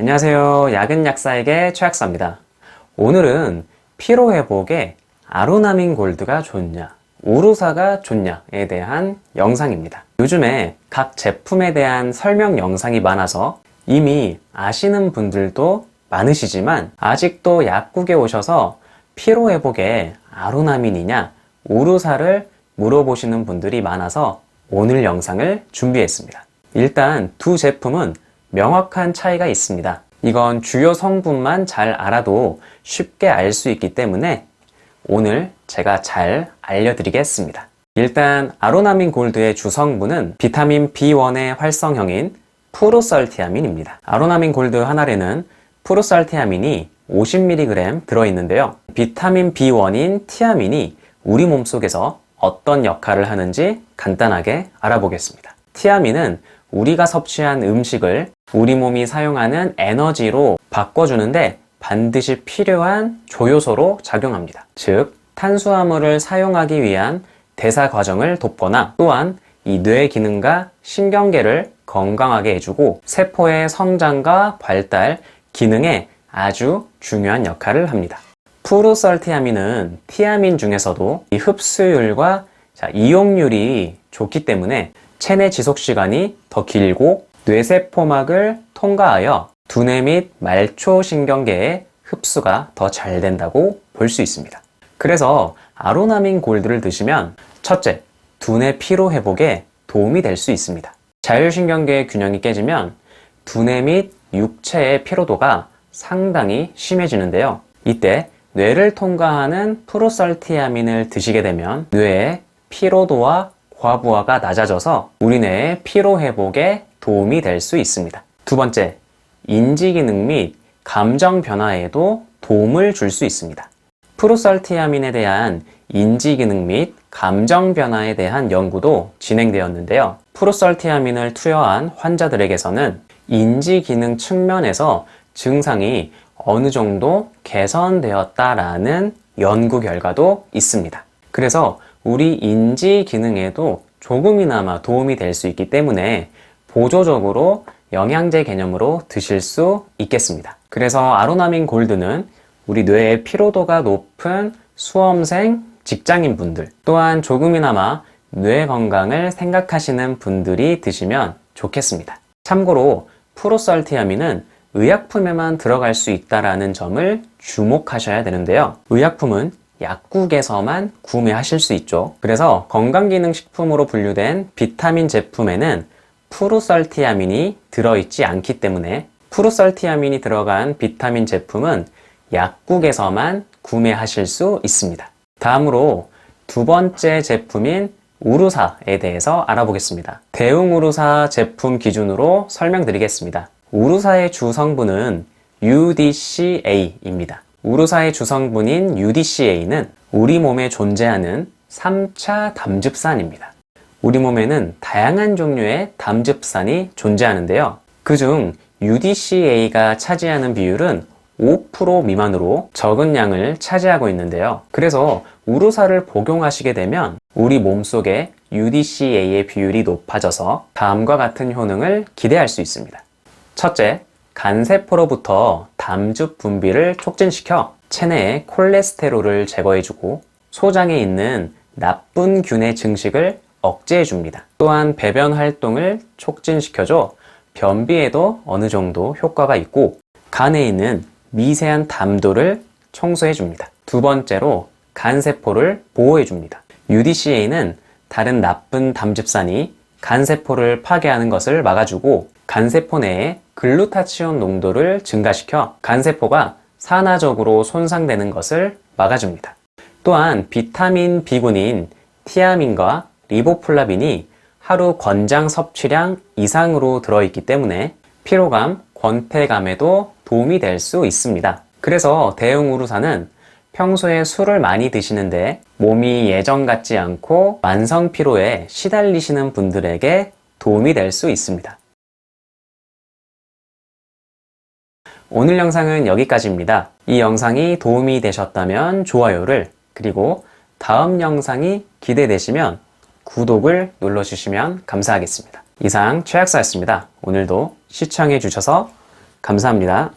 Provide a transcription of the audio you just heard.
안녕하세요. 약은 약사에게 최약사입니다. 오늘은 피로 회복에 아로나민 골드가 좋냐, 우루사가 좋냐에 대한 영상입니다. 요즘에 각 제품에 대한 설명 영상이 많아서 이미 아시는 분들도 많으시지만 아직도 약국에 오셔서 피로 회복에 아로나민이냐, 우루사를 물어보시는 분들이 많아서 오늘 영상을 준비했습니다. 일단 두 제품은 명확한 차이가 있습니다. 이건 주요 성분만 잘 알아도 쉽게 알 수 있기 때문에 오늘 제가 잘 알려드리겠습니다. 일단 아로나민 골드의 주성분은 비타민 B1의 활성형인 푸르설티아민입니다. 아로나민 골드 하나에는 푸르설티아민이 50mg 들어있는데요. 비타민 B1인 티아민이 우리 몸속에서 어떤 역할을 하는지 간단하게 알아보겠습니다. 티아민은 우리가 섭취한 음식을 우리 몸이 사용하는 에너지로 바꿔주는데 반드시 필요한 조효소로 작용합니다. 즉, 탄수화물을 사용하기 위한 대사 과정을 돕거나 또한 이 뇌 기능과 신경계를 건강하게 해주고 세포의 성장과 발달, 기능에 아주 중요한 역할을 합니다. 푸르설티아민은 티아민 중에서도 이 흡수율과 자, 이용률이 좋기 때문에 체내 지속 시간이 더 길고 뇌세포막을 통과하여 두뇌 및 말초 신경계의 흡수가 더 잘 된다고 볼 수 있습니다. 그래서 아로나민 골드를 드시면 첫째, 두뇌 피로 회복에 도움이 될 수 있습니다. 자율신경계의 균형이 깨지면 두뇌 및 육체의 피로도가 상당히 심해지는데요. 이때 뇌를 통과하는 프로설티아민을 드시게 되면 뇌의 피로도와 과부하가 낮아져서 우리 뇌의 피로 회복에 도움이 될 수 있습니다. 두 번째, 인지 기능 및 감정 변화에도 도움을 줄 수 있습니다. 프로설티아민에 대한 인지 기능 및 감정 변화에 대한 연구도 진행되었는데요. 프로설티아민을 투여한 환자들에게서는 인지 기능 측면에서 증상이 어느 정도 개선되었다라는 연구 결과도 있습니다. 그래서 우리 인지 기능에도 조금이나마 도움이 될 수 있기 때문에 보조적으로 영양제 개념으로 드실 수 있겠습니다. 그래서 아로나민 골드는 우리 뇌의 피로도가 높은 수험생, 직장인 분들, 또한 조금이나마 뇌 건강을 생각하시는 분들이 드시면 좋겠습니다. 참고로 프로설티아민은 의약품에만 들어갈 수 있다라는 점을 주목하셔야 되는데요. 의약품은 약국에서만 구매하실 수 있죠. 그래서 건강기능식품으로 분류된 비타민 제품에는 프루설티아민이 들어있지 않기 때문에 프루설티아민이 들어간 비타민 제품은 약국에서만 구매하실 수 있습니다. 다음으로 두 번째 제품인 우루사에 대해서 알아보겠습니다. 대웅 우루사 제품 기준으로 설명드리겠습니다. 우루사의 주 성분은 UDCA입니다. 우루사의 주성분인 UDCA는 우리 몸에 존재하는 3차 담즙산입니다. 우리 몸에는 다양한 종류의 담즙산이 존재하는데요. 그중 UDCA가 차지하는 비율은 5% 미만으로 적은 양을 차지하고 있는데요. 그래서 우루사를 복용하시게 되면 우리 몸속에 UDCA의 비율이 높아져서 다음과 같은 효능을 기대할 수 있습니다. 첫째, 간세포로부터 담즙 분비를 촉진시켜 체내의 콜레스테롤을 제거해주고 소장에 있는 나쁜 균의 증식을 억제해줍니다. 또한 배변 활동을 촉진시켜줘 변비에도 어느 정도 효과가 있고 간에 있는 미세한 담도를 청소해줍니다. 두 번째로 간세포를 보호해줍니다. UDCA는 다른 나쁜 담즙산이 간세포를 파괴하는 것을 막아주고 간세포 내에 글루타치온 농도를 증가시켜 간세포가 산화적으로 손상되는 것을 막아줍니다. 또한 비타민 B군인 티아민과 리보플라빈이 하루 권장 섭취량 이상으로 들어있기 때문에 피로감, 권태감에도 도움이 될 수 있습니다. 그래서 대응우루사는 평소에 술을 많이 드시는데 몸이 예전 같지 않고 만성 피로에 시달리시는 분들에게 도움이 될 수 있습니다. 오늘 영상은 여기까지입니다. 이 영상이 도움이 되셨다면 좋아요를 그리고 다음 영상이 기대되시면 구독을 눌러주시면 감사하겠습니다. 이상 최학사였습니다. 오늘도 시청해주셔서 감사합니다.